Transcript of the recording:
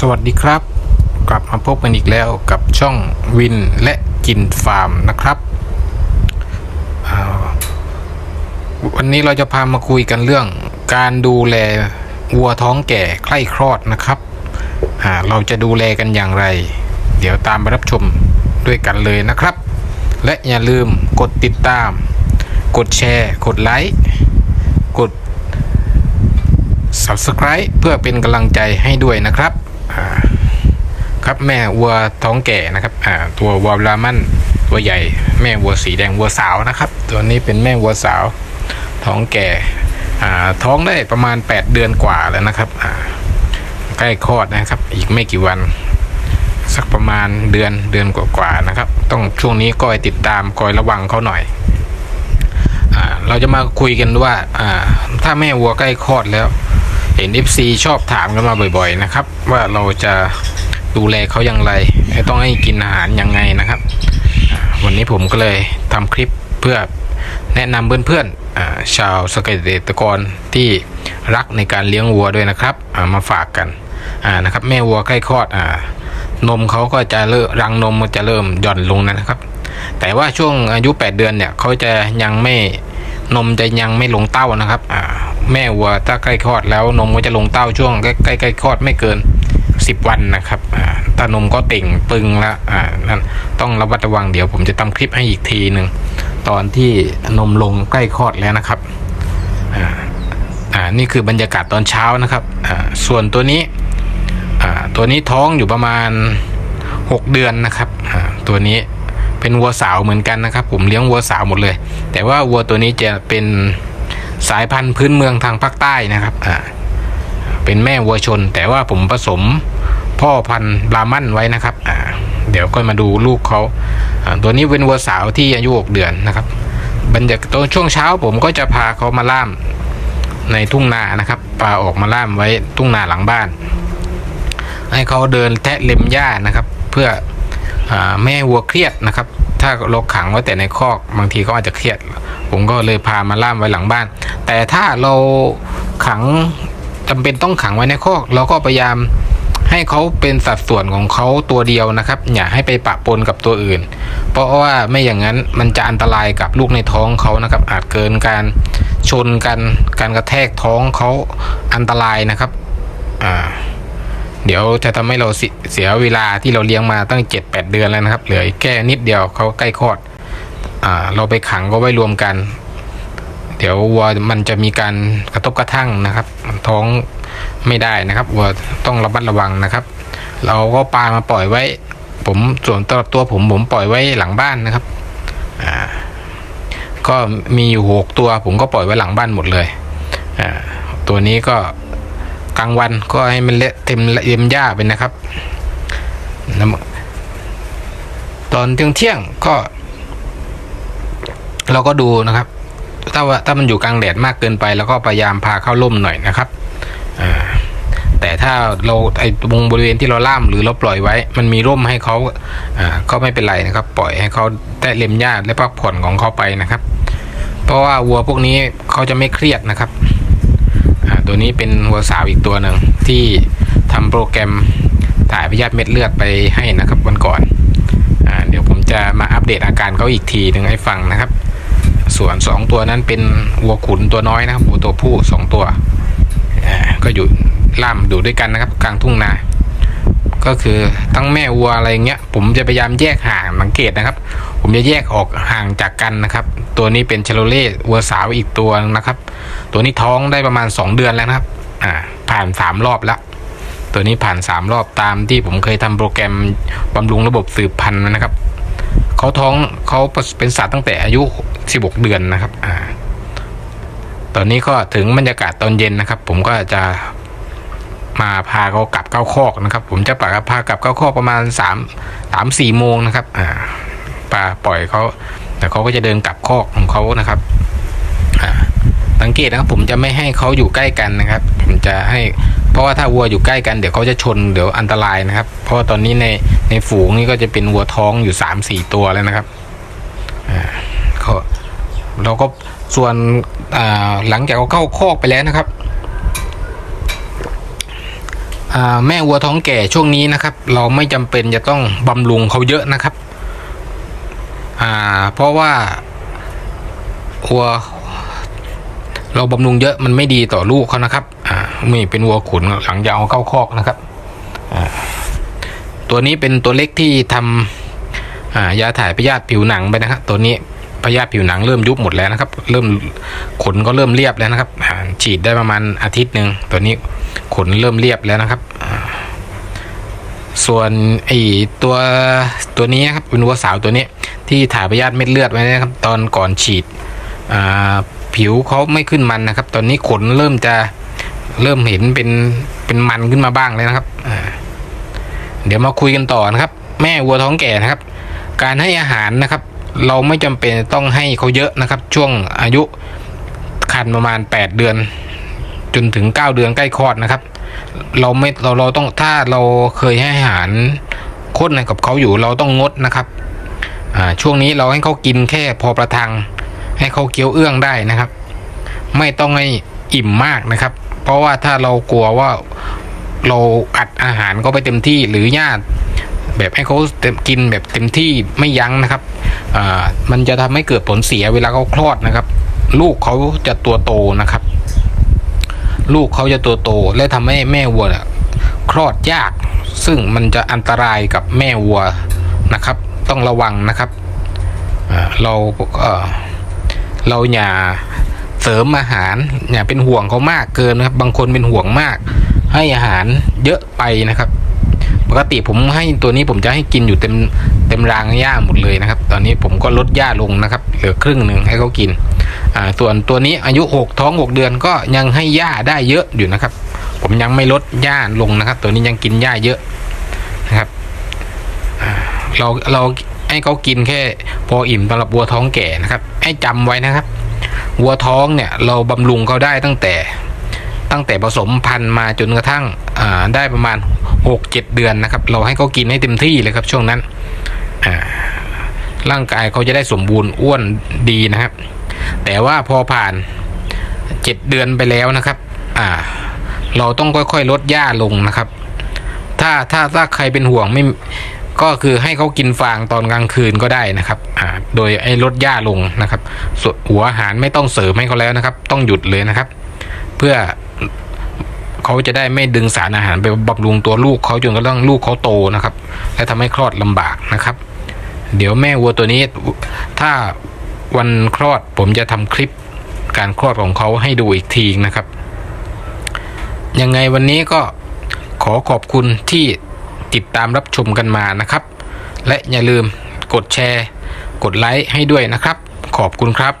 สวัสดีครับ กลับมาพบกันอีกแล้วกับช่องวินและกินฟาร์มนะครับวันนี้เราจะพามาคุยกันเรื่อง การดูแลวัวท้องแก่ใกล้คลอดนะครับเราจะดูแลกันอย่างไร เดี๋ยวตามไปรับชมด้วยกันเลยนะครับ และอย่าลืมกดติดตาม กดแชร์ กดไลค์กด subscribe เพื่อเป็นกำลังใจให้ด้วยนะครับ ครับแม่วัวท้องแก่นะครับอ่าตัววัวบรามันตัวใหญ่ แม่วัวสีแดงวัวสาวนะครับ ตัวนี้เป็นแม่วัวสาว ท้องแก่อ่าท้องได้ประมาณ 8 เดือนกว่าแล้วนะครับอ่าใกล้คลอดนะครับ อีกไม่กี่วัน สักประมาณเดือนเดือนกว่าๆนะครับ ต้องช่วงนี้ก็ติดตามคอยระวังเขาหน่อยอ่าเราจะมาคุยกันว่าอ่าถ้าแม่วัวใกล้คลอดแล้ว เห็น FC ชอบถามกันมาบ่อย ๆ นะครับ ว่าเราจะดูแลเขาอย่างไร ต้องให้กินอาหารยังไงนะครับ วันนี้ผมก็เลยทำคลิปเพื่อแนะนำเพื่อนๆชาวสเกษตรกรที่รักในการเลี้ยงวัวด้วยนะครับามาฝากกันนะครับ แม่วัวใกล้คลอดอนมเขาก็จะเริ่มรังนมมันจะเริ่มหย่อนลงนะครับ แต่ว่าช่วงอายุ 8 เดือนเนี่ยเขาจะยังไม่ นมจะยังไม่ลงเต้านะครับแม่วัวถ้าใกล้คลอดแล้วนมก็จะลงเต้าช่วงใกล้ใกล้คลอดไม่เกิน 10 วันนะครับอ่าถ้านมก็เต่งตึงแล้วนั่นต้องระมัดระวังเดี๋ยวผมจะทำคลิปให้อีกทีหนึ่งตอนที่นมลงใกล้คลอดแล้วนะครับนี่คือบรรยากาศตอนเช้านะครับส่วนตัวนี้ตัวนี้ท้องอยู่ประมาณ 6 เดือนนะครับตัวนี้ เป็นวัวสาวเหมือนกันนะครับ ผมเลี้ยงวัวสาวหมดเลย แต่ว่าวัวตัวนี้จะเป็นสายพันธุ์พื้นเมืองทางภาคใต้นะครับอ่าเป็นแม่วัวชน แต่ว่าผมผสมพ่อพันธุ์บรามันไว้นะครับอ่าเดี๋ยวก็มาดูลูกเขาอ่าตัวนี้เป็นวัวสาวที่อายุ6เดือนนะครับ บรรยากาศตอนช่วงเช้าผมก็จะพาเขามาล่ามในทุ่งนานะครับพาออกมาล่ามไว้ทุ่งนาหลังบ้าน ให้เขาเดินแทะเล็มหญ้านะครับ เพื่อ ไม่ให้วัวเครียดนะครับ ถ้าเราขังไว้แต่ในคอกบางทีเขาอาจจะเครียด ผมก็เลยพามาล่ามไว้หลังบ้าน แต่ถ้าเราขังจำเป็นต้องขังไว้ในคอกเราก็พยายามให้เขาเป็นสัดส่วนของเขาตัวเดียวนะครับ อย่าให้ไปปะปนกับตัวอื่น เพราะว่าไม่อย่างนั้นมันจะอันตรายกับลูกในท้องเขานะครับ อาจเกินการชนกัน การกระแทกท้องเขาอันตรายนะครับ อ่า เดี๋ยวจะทำให้เราเสียเวลาที่เราเลี้ยงมาตั้ง 7-8 เดือนแล้วนะครับ เหลืออีกแค่นิดเดียวเขาใกล้คลอดอ่าเราไปขังก็ไว้รวมกัน เดี๋ยววัวมันจะมีการกระทบกระทั่งนะครับ ท้องไม่ได้นะครับวัวต้องระมัดระวังนะครับ เราก็ปลามาปล่อยไว้ ผมส่วนตัวตัวผมผมปล่อยไว้หลังบ้านนะครับอ่าก็มีอยู่หกตัวผมก็ปล่อยไว้หลังบ้านหมดเลยอ่าตัวนี้ก็ กลางวันก็ให้มันเละเต็มเต็มหญ้าไปนะครับ ตอนเที่ยงเที่ยงก็ เราก็ดูนะครับ ถ้าว่าถ้ามันอยู่กลางแดดมากเกินไป แล้วก็พยายามพาเข้าร่มหน่อยนะครับแต่ถ้าเราไอ้ตรงบริเวณที่เราล่ามหรือเราปล่อยไว้ มันมีร่มให้เขาอ่าก็ไม่เป็นไรนะครับ ปล่อยให้เขาได้เล็มหญ้าและพักผ่อนของเขาไปนะครับ เพราะว่าวัวพวกนี้เขาจะไม่เครียดนะครับ ตัวนี้เป็นวัวสาวอีกตัวหนึ่งที่ทำโปรแกรมถ่ายพยาธิเม็ดเลือดไปให้นะครับวันก่อนอเดี๋ยวผมจะมาอัปเดตอาการเขาอีกทีหนึ่งให้ฟังนะครับ ส่วน 2 ตัวนั้นเป็นวัวขุนตัวน้อยนะครับวัวตัวผู้ 2 ตัวก็อยู่ล่ามอยู่ด้วยกันนะครับกลางทุ่งนา ก็คือทั้งแม่วัวอะไรเงี้ย ผมจะพยายามแยกห่างสังเกตนะครับ ผมจะแยกออกห่างจากกันนะครับ ตัวนี้เป็นชโลเล่วัวสาวอีกตัวนะครับ ตัวนี้ท้องได้ประมาณ 2 เดือนแล้วนะครับ อ่า ผ่าน3รอบแล้วตัวนี้ผ่าน 3 รอบตามที่ผมเคยทำโปรแกรมบำรุงระบบสืบพันธุ์นะครับเขาท้องเขาเป็นสัตว์ตั้งแต่อายุ 16 เดือนนะครับ อ่า ตอนนี้ก็ถึงบรรยากาศตอนเย็นนะครับ ผมก็จะมาพาเขากลับเข้าคอกนะครับ ผมจะปล่อยพากลับเข้าคอกประมาณ3 3 4โมงนะครับ อ่า ลาปล่อยเขาแต่เขาก็จะเดินกลับคอกของเขานะครับสังเกตนะครับผมจะไม่ให้เขาอยู่ใกล้กันนะครับ ผมจะให้เพราะว่าถ้าวัวอยู่ใกล้กันเดี๋ยวเขาจะชนเดี๋ยวอันตรายนะครับ เพราะว่าตอนนี้ในในฝูงนี่ก็จะเป็นวัวท้องอยู่สามสี่ตัวแล้วนะครับเขาเราก็ส่วนหลังจากเขาเข้าคอกไปแล้วนะครับแม่วัวท้องแก่ช่วงนี้นะครับ เราไม่จำเป็นจะต้องบำรุงเขาเยอะนะครับ อ่า เพราะว่าวัวเราบำรุงเยอะมันไม่ดีต่อลูกเขานะครับ อ่านี่เป็นวัวขุนหลังจะเอาเข้าคอกนะครับอ่าตัวนี้เป็นตัวเล็กที่ทำอ่ายาถ่ายพยาธิผิวหนังไปนะครับ ตัวนี้พยาธิผิวหนังเริ่มยุบหมดแล้วนะครับ เริ่มขนก็เริ่มเรียบแล้วนะครับ ฉีดได้ประมาณอาทิตย์หนึ่งตัวนี้ขนเริ่มเรียบแล้วนะครับอ่า ส่วนไอตัวตัวนี้ครับเป็นวัวสาวตัวนี้ ที่ถ่ายพยาธิเม็ดเลือดไว้นะครับ ตอนก่อนฉีดผิวเขาไม่ขึ้นมันนะครับ ตอนนี้ขนเริ่มจะเริ่มเห็นเป็นเป็นมันขึ้นมาบ้างเลยนะครับเดี๋ยวมาคุยกันต่อนะครับ แม่วัวท้องแก่นะครับ การให้อาหารนะครับ เราไม่จำเป็นต้องให้เขาเยอะนะครับ ช่วงอายุคันประมาณ 8 เดือน จนถึง 9 เดือนใกล้คลอดนะครับ เราไม่เราเราต้องถ้าเราเคยให้อาหารข้นกับเขาอยู่เราต้องงดนะครับช่วงนี้เราให้เขากินแค่พอประทัง ให้เขาเคี้ยวเอื้องได้นะครับ ไม่ต้องให้อิ่มมากนะครับ เพราะว่าถ้าเรากลัวว่าเราอัดอาหารเขาไปเต็มที่หรือญาติแบบให้เขากินแบบเต็มที่ไม่ยั้งนะครับมันจะทำให้เกิดผลเสียเวลาเขาคลอดนะครับ ลูกเขาจะตัวโตนะครับ ลูกเขาจะตัวโต และทำให้แม่วัวคลอดยาก ซึ่งมันจะอันตรายกับแม่วัวนะครับ ต้องระวังนะครับเราเอ่อเราอย่าเสริมอาหารอย่าเป็นห่วงเขามากเกินนะครับ บางคนเป็นห่วงมาก ให้อาหารเยอะไปนะครับ ปกติผมให้ตัวนี้ผมจะให้กินอยู่เต็มเต็มรางหญ้าหมดเลยนะครับ ตอนนี้ผมก็ลดหญ้าลงนะครับ เหลือครึ่งหนึ่งให้เขากิน อ่าส่วนตัวนี้อายุหกท้องหกเดือนก็ยังให้หญ้าได้เยอะอยู่นะครับ ผมยังไม่ลดหญ้าลงนะครับ ตัวนี้ยังกินหญ้าเยอะนะครับเราเราให้เขากินแค่พออิ่มสำหรับวัวท้องแก่นะครับ ให้จำไว้นะครับ วัวท้องเนี่ยเราบำรุงเขาได้ตั้งแต่ตั้งแต่ผสมพันธุ์มาจนกระทั่งอ่าได้ประมาณหกเจ็ดเดือนนะครับ เราให้เขากินให้เต็มที่เลยครับช่วงนั้นอ่าร่างกายเขาจะได้สมบูรณ์อ้วนดีนะครับ แต่ว่าพอผ่านเจ็ดเดือนไปแล้วนะครับ อ่า เราต้องค่อยๆลดหญ้าลงนะครับ ถ้าถ้าถ้าใครเป็นห่วงไม่ก็คือให้เขากินฟางตอนกลางคืนก็ได้นะครับ อ่า โดยไอ้ลดหญ้าลงนะครับส่วนหัวอาหารไม่ต้องเสริมให้เขาแล้วนะครับ ต้องหยุดเลยนะครับ เพื่อเขาจะได้ไม่ดึงสารอาหารไปบำรุงตัวลูกเขาจนกระทั่งลูกเขาโตนะครับ และทำให้คลอดลำบากนะครับ เดี๋ยวแม่วัวตัวนี้ถ้า วันคลอดผมจะทำคลิปการคลอดของเขาให้ดูอีกทีนะครับ ยังไงวันนี้ก็ขอขอบคุณที่ติดตามรับชมกันมานะครับ และอย่าลืมกดแชร์ กดไลค์ให้ด้วยนะครับ ขอบคุณครับ